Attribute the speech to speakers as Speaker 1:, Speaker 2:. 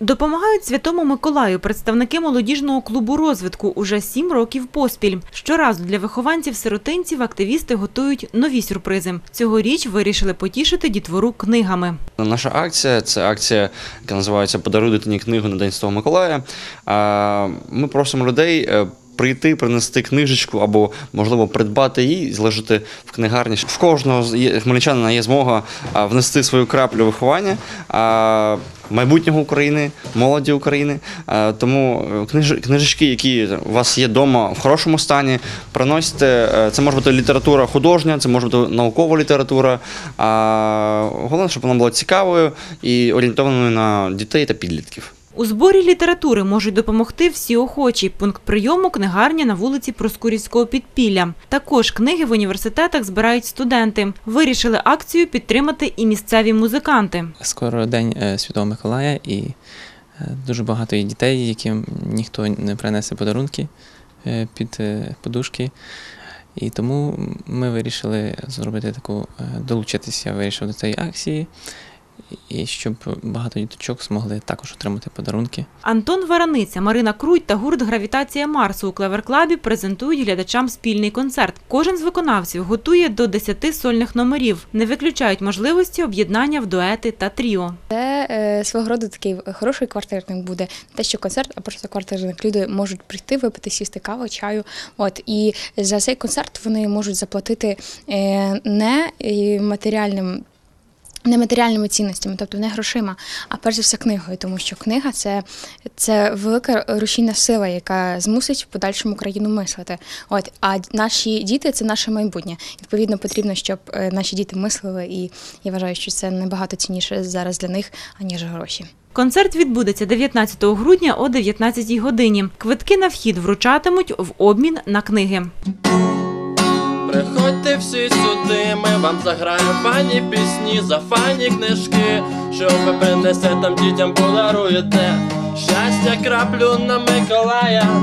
Speaker 1: Допомагають Святому Миколаю представники молодіжного клубу розвитку уже сім років поспіль. Щоразу для вихованців-сиротинців активісти готують нові сюрпризи. Цьогоріч вирішили потішити дітвору книгами.
Speaker 2: Наша акція це акція, яка називається Подаруй дитині книгу на День Святого Миколая. Ми просимо людей. е, Прийти, принести книжечку або, можливо, придбати її і зложити в книгарні. В кожного хмельничанина є змога внести свою краплю виховання майбутнього України, молоді України. Тому е, книжечки, які у вас є вдома в хорошому стані, приносите. Е, Це може бути література художня, це може бути наукова література. Головне, щоб вона була цікавою і орієнтованою на дітей та підлітків.
Speaker 1: У зборі літератури можуть допомогти всі охочі. Пункт прийому книгарня на вулиці Проскурівського підпілля. Також книги в університетах збирають студенти. Вирішили акцію підтримати і місцеві музиканти.
Speaker 3: Скоро День е, Святого Миколая, і е, дуже багато є дітей, яким ніхто не принесе подарунки е, під подушки. І тому ми вирішили зробити таку, долучитися, вирішив до цієї акції, і щоб багато діточок змогли також отримати подарунки.
Speaker 1: Антон Вараниця, Марина Круть та гурт Гравітація Марсу у Клеверклабі презентують глядачам спільний концерт. Кожен з виконавців готує до 10 сольних номерів. Не виключають можливості об'єднання в дуети та тріо.
Speaker 4: Це е, свого роду такий хороший квартирник буде. Не те, що концерт, а просто квартирник. Люди можуть прийти, випити, сісти каву, чаю. От і за цей концерт вони можуть заплатити е, не матеріальним. Нематеріальними цінностями, тобто не грошима, а перш за все книгою, тому що книга це, це велика рушійна сила, яка змусить в подальшому країну мислити. От а наші діти це наше майбутнє. Відповідно, потрібно, щоб е, наші діти мислили, і я вважаю, що це набагато цінніше зараз для них, аніж гроші.
Speaker 1: Концерт відбудеться 19 грудня о 19 годині. Квитки на вхід вручатимуть в обмін на книги.
Speaker 5: Приходьте всі сюди, ми вам заграємо фані пісні за фані книжки, що ви принесете там дітям подаруєте. Щастя краплю на Миколая.